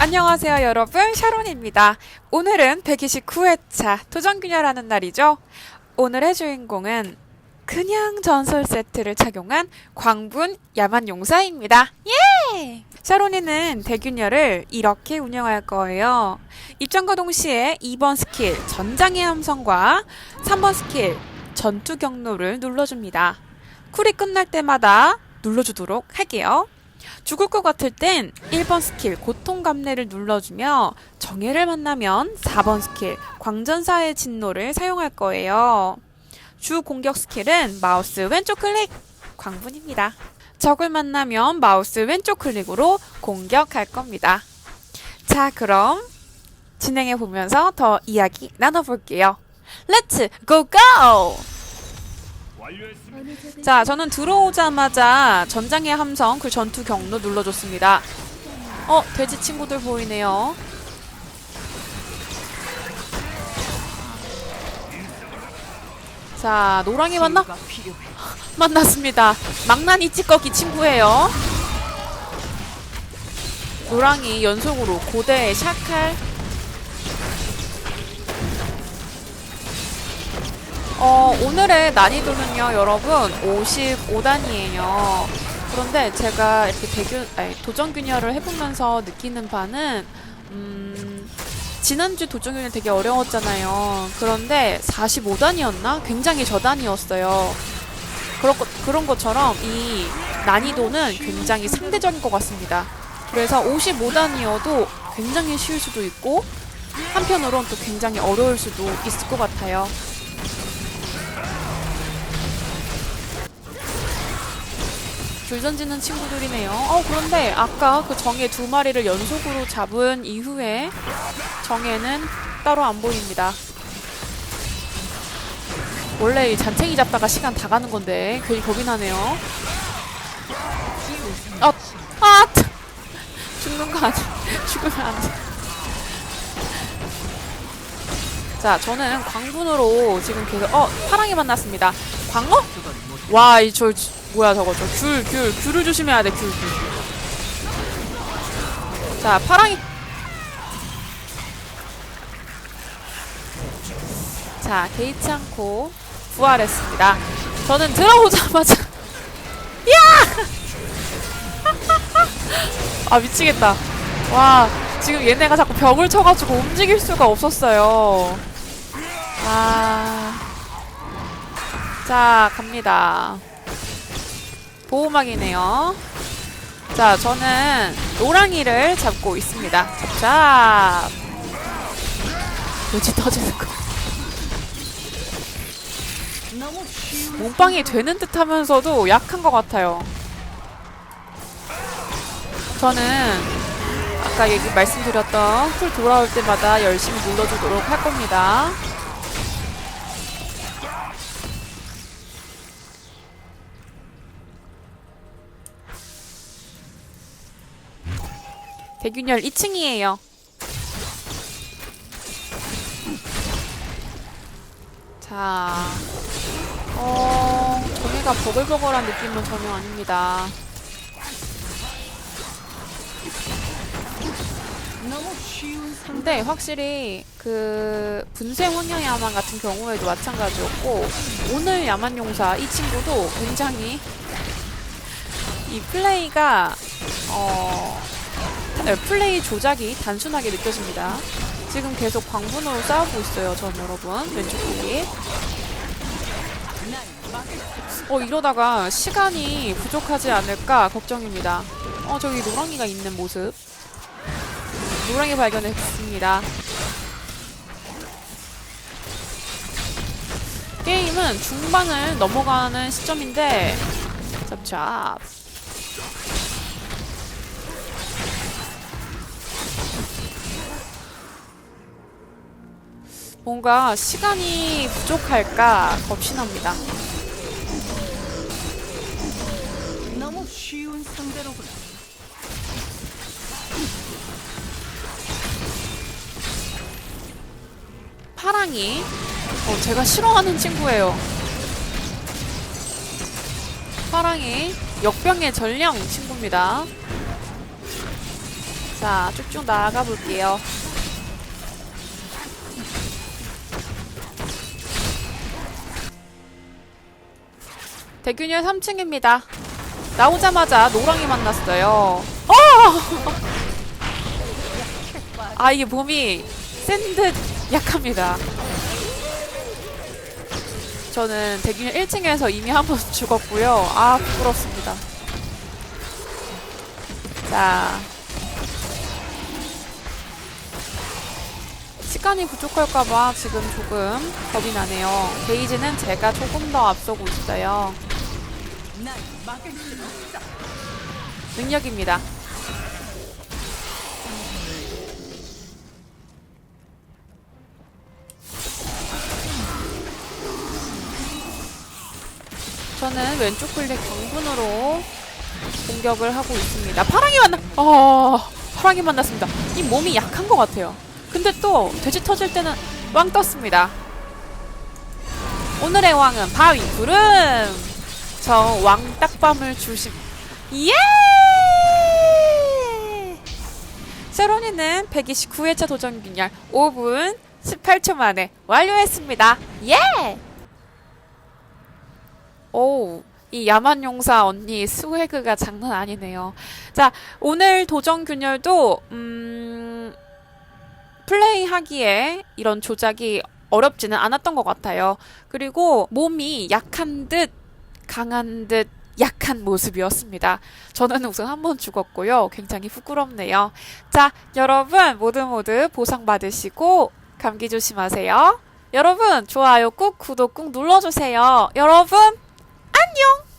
안녕하세요 여러분 샤론입니다. 오늘은 129회차 도전균열하는 날이죠. 오늘의 주인공은 그냥 전설 세트를 착용한 광분 야만용사입니다. 예! 샤론이는 대균열을 이렇게 운영할 거예요. 입장과 동시에 2번 스킬 전장의 함성과 3번 스킬 전투 경로를 눌러줍니다. 쿨이 끝날 때마다 눌러주도록 할게요. 죽을 것 같을 땐 1번 스킬 고통 감내를 눌러주며 정예를 만나면 4번 스킬 광전사의 진노를 사용할 거예요. 주 공격 스킬은 마우스 왼쪽 클릭 광분입니다. 적을 만나면 마우스 왼쪽 클릭으로 공격할 겁니다. 자, 그럼 진행해 보면서 더 이야기 나눠볼게요. 렛츠 고고! 자, 저는 들어오자마자 전장의 함성 그 전투 경로 눌러줬습니다. 어, 돼지 친구들 보이네요. 자, 노랑이 만나? 만났습니다. 망나니 찌꺼기 친구예요. 노랑이 연속으로 고대 샤칼 어, 오늘의 난이도는요, 여러분, 55단이에요. 그런데 제가 이렇게 대균, 아니, 도전균열을 해보면서 느끼는 바는, 음, 지난주 도전균열 되게 어려웠잖아요. 그런데 45단이었나? 굉장히 저단이었어요. 그런, 것, 그런 것처럼 이 난이도는 굉장히 상대적인 것 같습니다. 그래서 55단이어도 굉장히 쉬울 수도 있고, 한편으론 또 굉장히 어려울 수도 있을 것 같아요. 줄 던지는 친구들이네요. 어, 그런데 아까 그 정예 두 마리를 연속으로 잡은 이후에 정예는 따로 안 보입니다. 원래 이 잔챙이 잡다가 시간 다 가는 건데 괜히 겁이 나네요. 아, 아, 참. 죽는 거 아니? 죽으면 안 돼. 자, 저는 광분으로 지금 계속 어 파랑이 만났습니다. 광어? 와, 이 저 뭐야 저거 저 귤, 귤, 귤을 조심해야 돼, 귤, 귤. 자, 파랑이. 자, 개의치 않고 부활했습니다. 저는 들어오자마자. 야! 아, 미치겠다. 와, 지금 얘네가 자꾸 벽을 쳐가지고 움직일 수가 없었어요. 아. 자, 갑니다. 보호막이네요. 자, 저는 노랑이를 잡고 있습니다. 자, 뭐지 터지는 거. 몸빵이 되는 듯 하면서도 약한 것 같아요. 저는 아까 얘기 말씀드렸던 풀 돌아올 때마다 열심히 눌러주도록 할 겁니다. 대균열 2층이에요. 자, 어, 정의가 버글버글한 느낌은 전혀 아닙니다. 근데 확실히 그 분쇄 혼혈 야만 같은 경우에도 마찬가지였고 오늘 야만 용사 이 친구도 굉장히 이 플레이가 어 네, 플레이 조작이 단순하게 느껴집니다. 지금 계속 광분으로 싸우고 있어요, 전 여러분. 왼쪽 쪽이. 어, 이러다가 시간이 부족하지 않을까 걱정입니다. 어, 저기 노랑이가 있는 모습. 노랑이 발견했습니다. 게임은 중반을 넘어가는 시점인데, 잡잡. 뭔가 시간이 부족할까 겁신합니다. 너무 쉬운 상대로구나. 파랑이 어, 제가 싫어하는 친구예요. 파랑이 역병의 전령 친구입니다. 자, 쭉쭉 나아가 볼게요. 대균열 3층입니다. 나오자마자 노랑이 만났어요. 어! 아, 이게 몸이 센 듯 약합니다. 저는 대균열 1층에서 이미 한 번 죽었고요. 아, 부끄럽습니다. 자. 시간이 부족할까봐 지금 조금 겁이 나네요. 게이지는 제가 조금 더 앞서고 있어요. 능력입니다. 저는 왼쪽 클릭 경분으로 공격을 하고 있습니다. 파랑이 만나, 어, 파랑이 만났습니다. 이 몸이 약한 것 같아요. 근데 또 돼지 터질 때는 왕 떴습니다. 오늘의 왕은 바위 구름. 저 왕딱밤을 주심. 예! 세로니는 129회차 도전 균열 5분 18초 만에 완료했습니다. 예! 오, 이 야만 용사 언니 스웨그가 장난 아니네요. 자, 오늘 도전 균열도 음 플레이 하기에 이런 조작이 어렵지는 않았던 것 같아요. 그리고 몸이 약한 듯 강한 듯 약한 모습이었습니다. 저는 우선 한 번 죽었고요. 굉장히 부끄럽네요. 자, 여러분 모두 모두 보상 받으시고 감기 조심하세요. 여러분 좋아요 꾹 구독 꾹 눌러주세요. 여러분 안녕!